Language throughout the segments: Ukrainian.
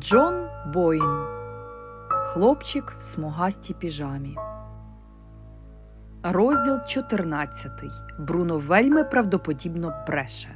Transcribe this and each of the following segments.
Джон Боїн. Хлопчик в смугастій піжамі. Розділ 14. Бруно вельми правдоподібно бреше.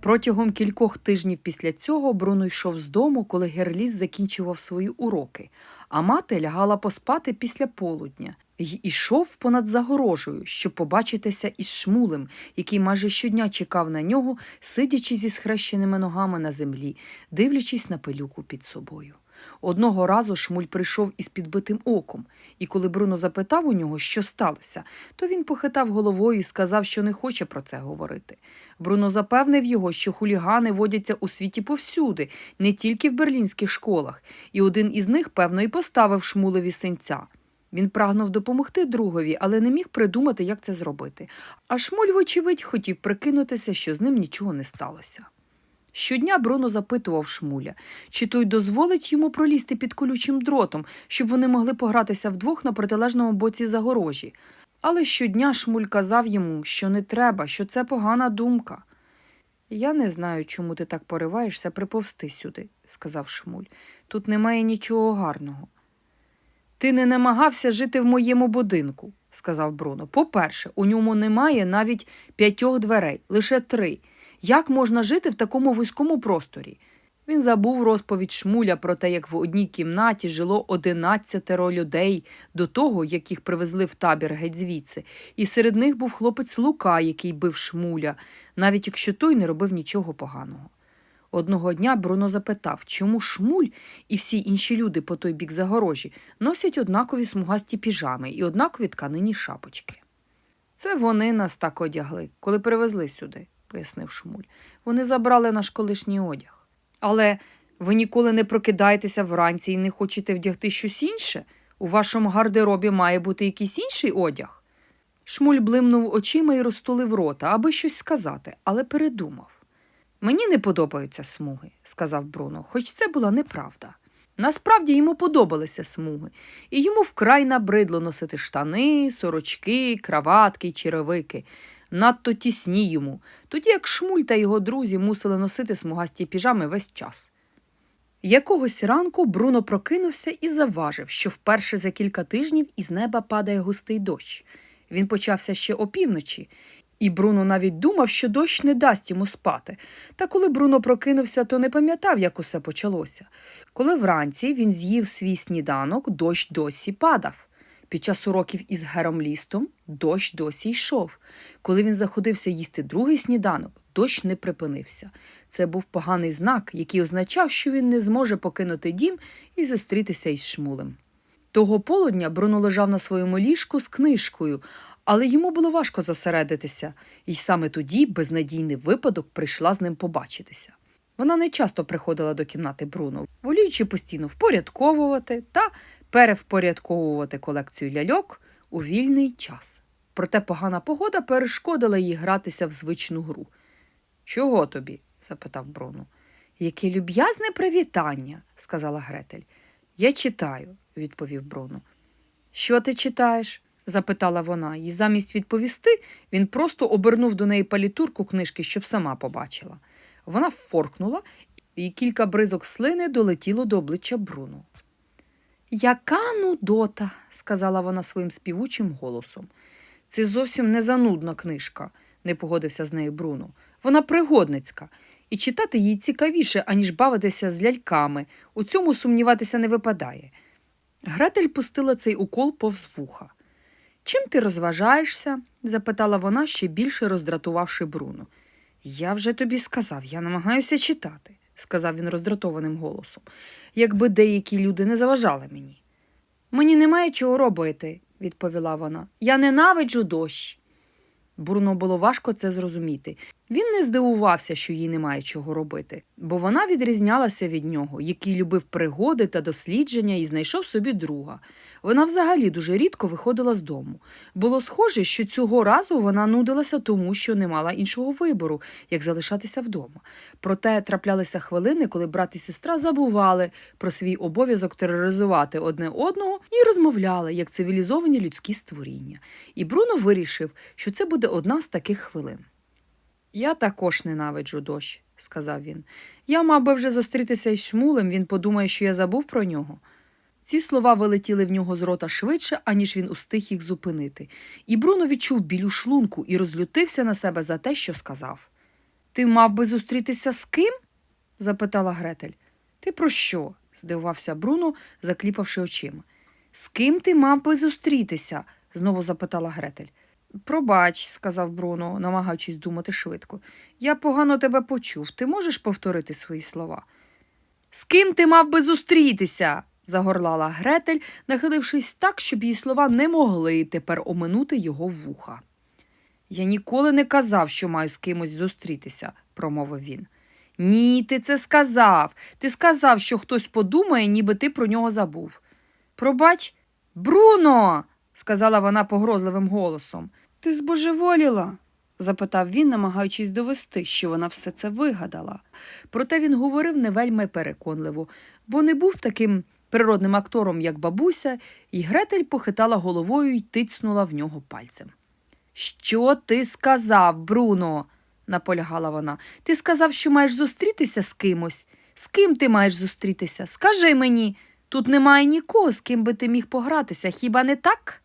Протягом кількох тижнів після цього Бруно йшов з дому, коли Герліс закінчував свої уроки, а мати лягала поспати після полудня й ішов понад загорожею, щоб побачитися із шмулем, який майже щодня чекав на нього, сидячи зі схрещеними ногами на землі, дивлячись на пилюку під собою. Одного разу шмуль прийшов із підбитим оком, і коли Бруно запитав у нього, що сталося, то він похитав головою і сказав, що не хоче про це говорити. Бруно запевнив його, що хулігани водяться у світі повсюди, не тільки в берлінських школах, і один із них, певно, і поставив шмулеві синця. Він прагнув допомогти другові, але не міг придумати, як це зробити. А шмуль, вочевидь, хотів прикинутися, що з ним нічого не сталося. Щодня Бруно запитував шмуля, чи той дозволить йому пролізти під колючим дротом, щоб вони могли погратися вдвох на протилежному боці загорожі. Але щодня шмуль казав йому, що не треба, що це погана думка. Я не знаю, чому ти так пориваєшся приповзти сюди, сказав шмуль. Тут немає нічого гарного. Ти не намагався жити в моєму будинку, сказав Бруно. По-перше, у ньому немає навіть п'ятьох дверей, лише три. Як можна жити в такому вузькому просторі? Він забув розповідь шмуля про те, як в одній кімнаті жило одинадцятеро людей до того, як їх привезли в табір геть звідси, і серед них був хлопець Лука, який бив шмуля, навіть якщо той не робив нічого поганого. Одного дня Бруно запитав, чому шмуль і всі інші люди по той бік загорожі носять однакові смугасті піжами і однакові тканині шапочки. Це вони нас так одягли, коли привезли сюди, пояснив шмуль. Вони забрали наш колишній одяг. Але ви ніколи не прокидаєтеся вранці і не хочете вдягти щось інше? У вашому гардеробі має бути якийсь інший одяг. Шмуль блимнув очима і розтулив рота, аби щось сказати, але передумав. Мені не подобаються смуги, сказав Бруно, хоч це була неправда. Насправді йому подобалися смуги, і йому вкрай набридло носити штани, сорочки, краватки й черевики. Надто тісні йому, тоді як шмуль та його друзі мусили носити смугасті піжами весь час. Якогось ранку Бруно прокинувся і заважив, що вперше за кілька тижнів із неба падає густий дощ. Він почався ще опівночі, і Бруно навіть думав, що дощ не дасть йому спати. Та коли Бруно прокинувся, то не пам'ятав, як усе почалося. Коли вранці він з'їв свій сніданок, дощ досі падав. Під час уроків із Гером Лістом дощ досі йшов. Коли він заходився їсти другий сніданок, дощ не припинився. Це був поганий знак, який означав, що він не зможе покинути дім і зустрітися із шмулем. Того полудня Бруно лежав на своєму ліжку з книжкою, але йому було важко зосередитися, і саме тоді безнадійний випадок прийшла з ним побачитися. Вона не часто приходила до кімнати Бруно, воліючи постійно впорядковувати та перевпорядковувати колекцію ляльок у вільний час. Проте погана погода перешкодила їй гратися в звичну гру. Чого тобі? запитав Бруно. Яке люб'язне привітання, сказала Гретель. Я читаю, відповів Бруно. Що ти читаєш? Запитала вона, і замість відповісти він просто обернув до неї палітурку книжки, щоб сама побачила. Вона форкнула, і кілька бризок слини долетіло до обличчя Бруно. Яка нудота, сказала вона своїм співучим голосом. Це зовсім не занудна книжка, не погодився з нею Бруно. Вона пригодницька, і читати їй цікавіше, аніж бавитися з ляльками. У цьому сумніватися не випадає. Гретель пустила цей укол повз вуха. Чим ти розважаєшся? запитала вона, ще більше роздратувавши Бруно. Я вже тобі сказав, я намагаюся читати, сказав він роздратованим голосом, якби деякі люди не заважали мені. Мені немає чого робити, відповіла вона. Я ненавиджу дощ. Бруно було важко це зрозуміти. Він не здивувався, що їй немає чого робити, бо вона відрізнялася від нього, який любив пригоди та дослідження і знайшов собі друга. Вона взагалі дуже рідко виходила з дому. Було схоже, що цього разу вона нудилася тому, що не мала іншого вибору, як залишатися вдома. Проте траплялися хвилини, коли брат і сестра забували про свій обов'язок тероризувати одне одного і розмовляли як цивілізовані людські створіння. І Бруно вирішив, що це буде одна з таких хвилин. Я також ненавиджу дощ, сказав він. Я мав би вже зустрітися із шмулем, він подумає, що я забув про нього. Ці слова вилетіли в нього з рота швидше, аніж він устиг їх зупинити. І Бруно відчув білю шлунку і розлютився на себе за те, що сказав. Ти мав би зустрітися з ким? запитала Гретель. Ти про що? здивувався Бруно, закліпавши очима. З ким ти мав би зустрітися? знову запитала Гретель. Пробач, сказав Бруно, намагаючись думати швидко. Я погано тебе почув. Ти можеш повторити свої слова? З ким ти мав би зустрітися? Загорлала Гретель, нахилившись так, щоб її слова не могли тепер оминути його вуха. Я ніколи не казав, що маю з кимось зустрітися, промовив він. Ні, ти це сказав. Ти сказав, що хтось подумає, ніби ти про нього забув. Пробач, Бруно, сказала вона погрозливим голосом. Ти збожеволіла? запитав він, намагаючись довести, що вона все це вигадала. Проте він говорив не вельми переконливо, бо не був таким природним актором, як бабуся, і Гретель похитала головою й тицнула в нього пальцем. Що ти сказав, Бруно? наполягала вона. Ти сказав, що маєш зустрітися з кимось. З ким ти маєш зустрітися? Скажи мені, тут немає нікого, з ким би ти міг погратися, хіба не так?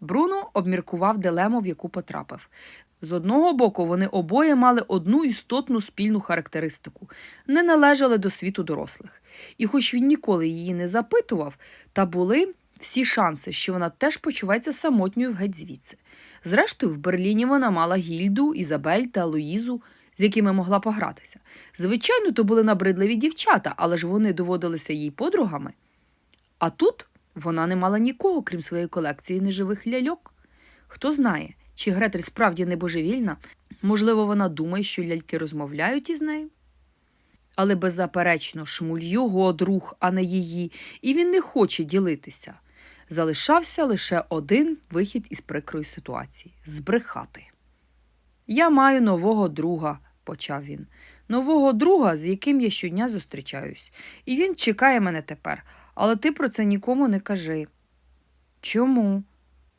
Бруно обміркував дилему, в яку потрапив. З одного боку, вони обоє мали одну істотну спільну характеристику не належали до світу дорослих. І хоч він ніколи її не запитував, та були всі шанси, що вона теж почувається самотньою в геть звідси. Зрештою, в Берліні вона мала Гільду, Ізабель та Луїзу, з якими могла погратися. Звичайно, то були набридливі дівчата, але ж вони доводилися їй подругами. А тут вона не мала нікого, крім своєї колекції неживих ляльок. Хто знає, чи Гретель справді не божевільна, можливо, вона думає, що ляльки розмовляють із нею. Але беззаперечно, шмуль його друг, а не її, і він не хоче ділитися. Залишався лише один вихід із прикрої ситуації збрехати. Я маю нового друга, почав він. Нового друга, з яким я щодня зустрічаюсь, і він чекає мене тепер, але ти про це нікому не кажи. Чому?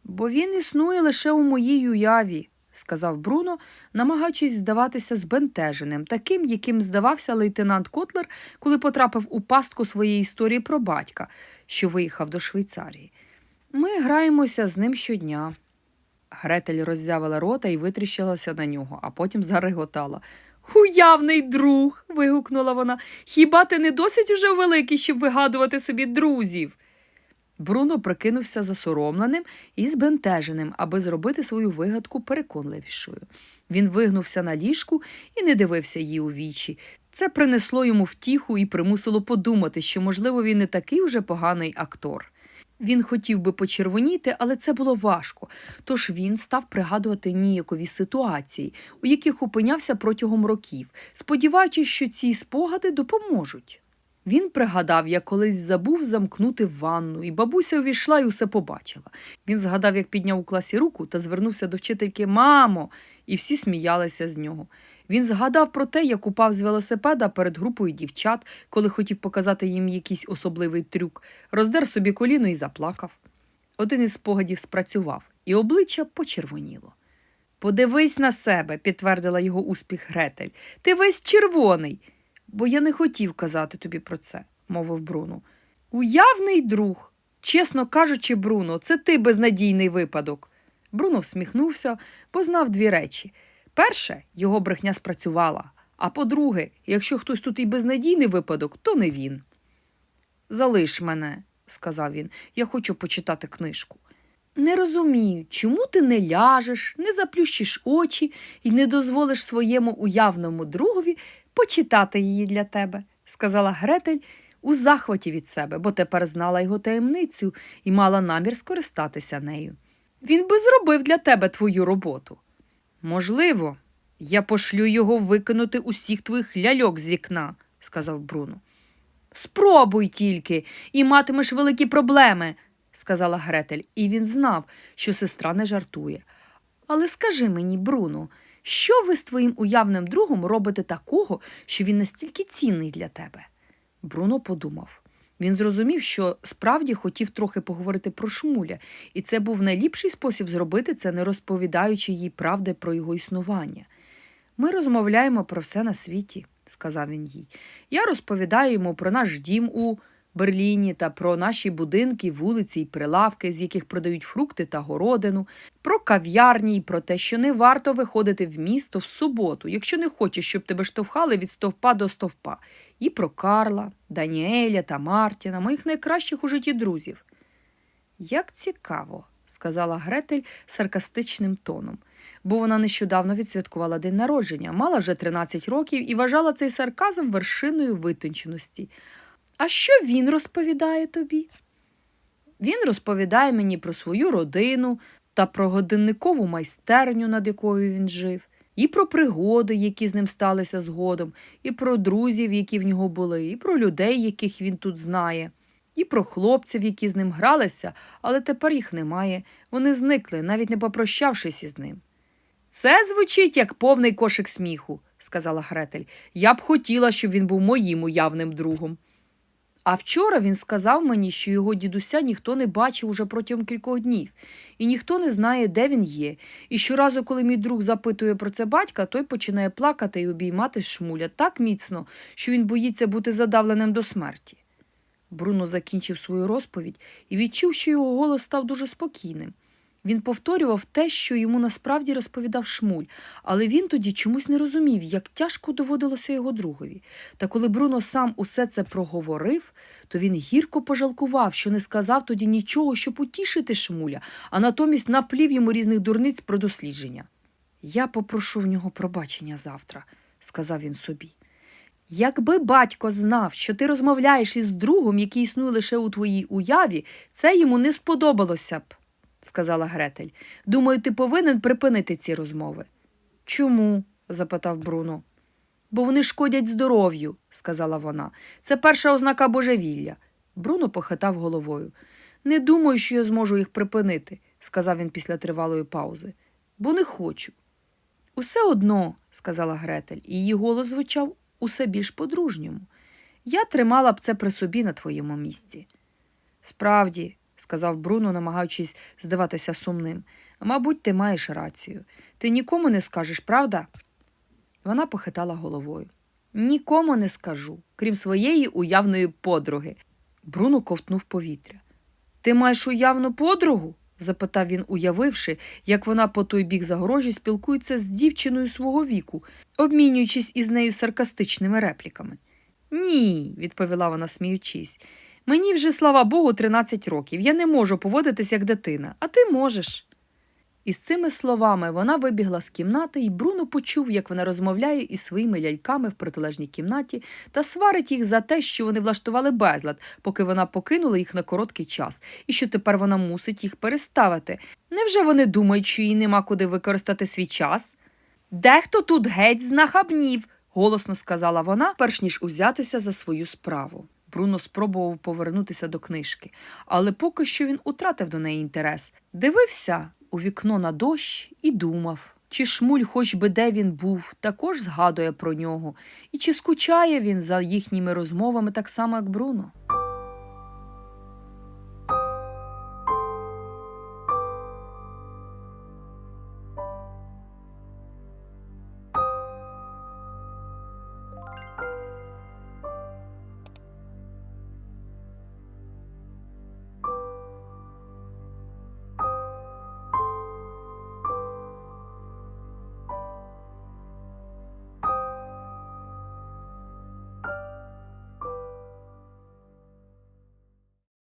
Бо він існує лише у моїй уяві, сказав Бруно, намагаючись здаватися збентеженим, таким, яким здавався лейтенант Котлер, коли потрапив у пастку своєї історії про батька, що виїхав до Швейцарії. Ми граємося з ним щодня. Гретель роззявила рота і витріщилася на нього, а потім зареготала. Уявний друг. вигукнула вона. Хіба ти не досить уже великий, щоб вигадувати собі друзів? Бруно прикинувся засоромленим і збентеженим, аби зробити свою вигадку переконливішою. Він вигнувся на ліжку і не дивився їй у вічі. Це принесло йому втіху і примусило подумати, що, можливо, він не такий уже поганий актор. Він хотів би почервоніти, але це було важко, тож він став пригадувати ніякові ситуації, у яких опинявся протягом років, сподіваючись, що ці спогади допоможуть. Він пригадав, як колись забув замкнути ванну, і бабуся увійшла і усе побачила. Він згадав, як підняв у класі руку та звернувся до вчительки Мамо, і всі сміялися з нього. Він згадав про те, як упав з велосипеда перед групою дівчат, коли хотів показати їм якийсь особливий трюк, роздер собі коліно і заплакав. Один із спогадів спрацював, і обличчя почервоніло. Подивись на себе, підтвердила його успіх Гретель. Ти весь червоний. Бо я не хотів казати тобі про це, мовив Бруно. Уявний друг. Чесно кажучи, Бруно, це ти безнадійний випадок. Бруно всміхнувся, бо знав дві речі. Перше, його брехня спрацювала, а по-друге, якщо хтось тут і безнадійний випадок, то не він. Залиш мене, сказав він, я хочу почитати книжку. Не розумію, чому ти не ляжеш, не заплющиш очі і не дозволиш своєму уявному другові почитати її для тебе, сказала Гретель у захваті від себе, бо тепер знала його таємницю і мала намір скористатися нею. Він би зробив для тебе твою роботу. Можливо, я пошлю його викинути усіх твоїх ляльок з вікна, сказав Бруно. Спробуй тільки, і матимеш великі проблеми, сказала Гретель, і він знав, що сестра не жартує. Але скажи мені, Бруно, що ви з твоїм уявним другом робите такого, що він настільки цінний для тебе? Бруно подумав. Він зрозумів, що справді хотів трохи поговорити про шмуля, і це був найліпший спосіб зробити це, не розповідаючи їй правди про його існування. Ми розмовляємо про все на світі, сказав він їй. Я розповідаю йому про наш дім у Берліні та про наші будинки, вулиці й прилавки, з яких продають фрукти та городину, про кав'ярні й про те, що не варто виходити в місто в суботу, якщо не хочеш, щоб тебе штовхали від стовпа до стовпа, і про Карла, Даніеля та Мартіна, моїх найкращих у житті друзів. Як цікаво, сказала Гретель саркастичним тоном, бо вона нещодавно відсвяткувала день народження, мала вже 13 років і вважала цей сарказм вершиною витонченості. А що він розповідає тобі? Він розповідає мені про свою родину та про годинникову майстерню, над якою він жив, і про пригоди, які з ним сталися згодом, і про друзів, які в нього були, і про людей, яких він тут знає, і про хлопців, які з ним гралися, але тепер їх немає. Вони зникли, навіть не попрощавшись із ним. Це звучить як повний кошик сміху, сказала Гретель. Я б хотіла, щоб він був моїм уявним другом. А вчора він сказав мені, що його дідуся ніхто не бачив уже протягом кількох днів, і ніхто не знає, де він є. І щоразу, коли мій друг запитує про це батька, той починає плакати і обіймати шмуля так міцно, що він боїться бути задавленим до смерті. Бруно закінчив свою розповідь і відчув, що його голос став дуже спокійним. Він повторював те, що йому насправді розповідав шмуль, але він тоді чомусь не розумів, як тяжко доводилося його другові. Та коли Бруно сам усе це проговорив, то він гірко пожалкував, що не сказав тоді нічого, щоб утішити шмуля, а натомість наплів йому різних дурниць про дослідження. Я попрошу в нього пробачення завтра, сказав він собі. Якби батько знав, що ти розмовляєш із другом, який існує лише у твоїй уяві, це йому не сподобалося б, сказала Гретель. Думаю, ти повинен припинити ці розмови. Чому? запитав Бруно. Бо вони шкодять здоров'ю, сказала вона. Це перша ознака божевілля. Бруно похитав головою. Не думаю, що я зможу їх припинити, сказав він після тривалої паузи, бо не хочу. Усе одно, сказала Гретель, і її голос звучав усе більш по-дружньому. Я тримала б це при собі на твоєму місці. Справді, сказав Бруно, намагаючись здаватися сумним, мабуть, ти маєш рацію. Ти нікому не скажеш, правда? Вона похитала головою. Нікому не скажу, крім своєї уявної подруги. Бруно ковтнув повітря. Ти маєш уявну подругу? запитав він, уявивши, як вона по той бік загорожі спілкується з дівчиною свого віку, обмінюючись із нею саркастичними репліками. Ні, відповіла вона, сміючись. Мені вже, слава Богу, 13 років. Я не можу поводитись як дитина, а ти можеш. Із цими словами вона вибігла з кімнати, і Бруно почув, як вона розмовляє із своїми ляльками в протилежній кімнаті та сварить їх за те, що вони влаштували безлад, поки вона покинула їх на короткий час, і що тепер вона мусить їх переставити. Невже вони думають, що їй нема куди використати свій час? Дехто тут геть знахабнів, голосно сказала вона, перш ніж узятися за свою справу. Бруно спробував повернутися до книжки, але поки що він утратив до неї інтерес. Дивився у вікно на дощ і думав, чи шмуль, хоч би де він був, також згадує про нього, і чи скучає він за їхніми розмовами так само, як Бруно.